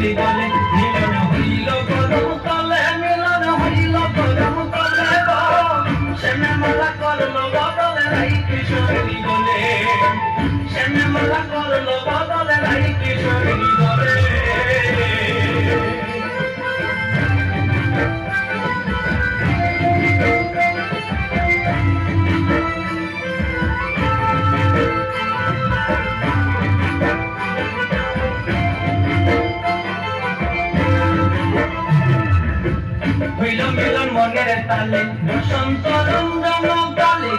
হৃদয়ে মিলন হইল করম তলে মিলন হইল করম তলে শ্যামে মালা করল বদলে রাই কিশোর হৃদয়ে শ্যামে মালা করল বদলে রাই কিশোর মিলন মনের তালে বসন্ত রঞ্জন কালে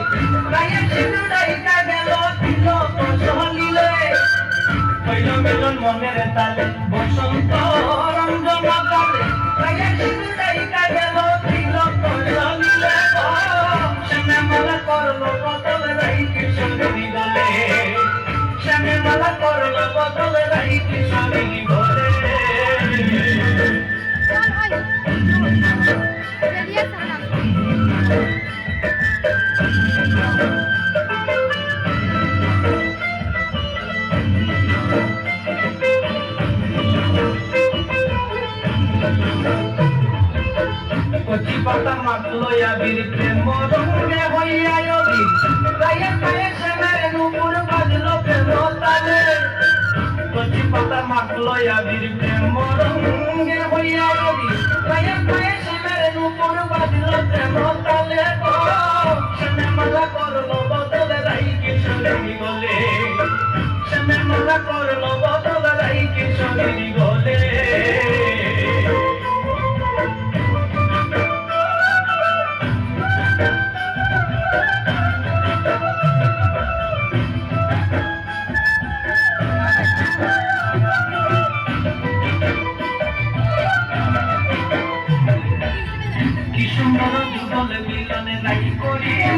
গায়ে সিঁদুরাইটা গেল তিল হইল মিলন মনের তালে বসন্ত কচি পাতা মাত লয়া বীর প্রেম। রঙে হইয়া অবি গায়ে গায়ে সেনার নুপুর বাজলো প্রেম তালে। কচি পাতা মাত লয়া বীর প্রেম। রঙে হইয়া অবি গায়ে গায়ে সেনার নুপুর বাজলো প্রেম তালে। গো সেনে মালা করল বদলে রাই কৃষ্ণ বলে সেনে মালা করল বদলে রাই Krishna on the beat on the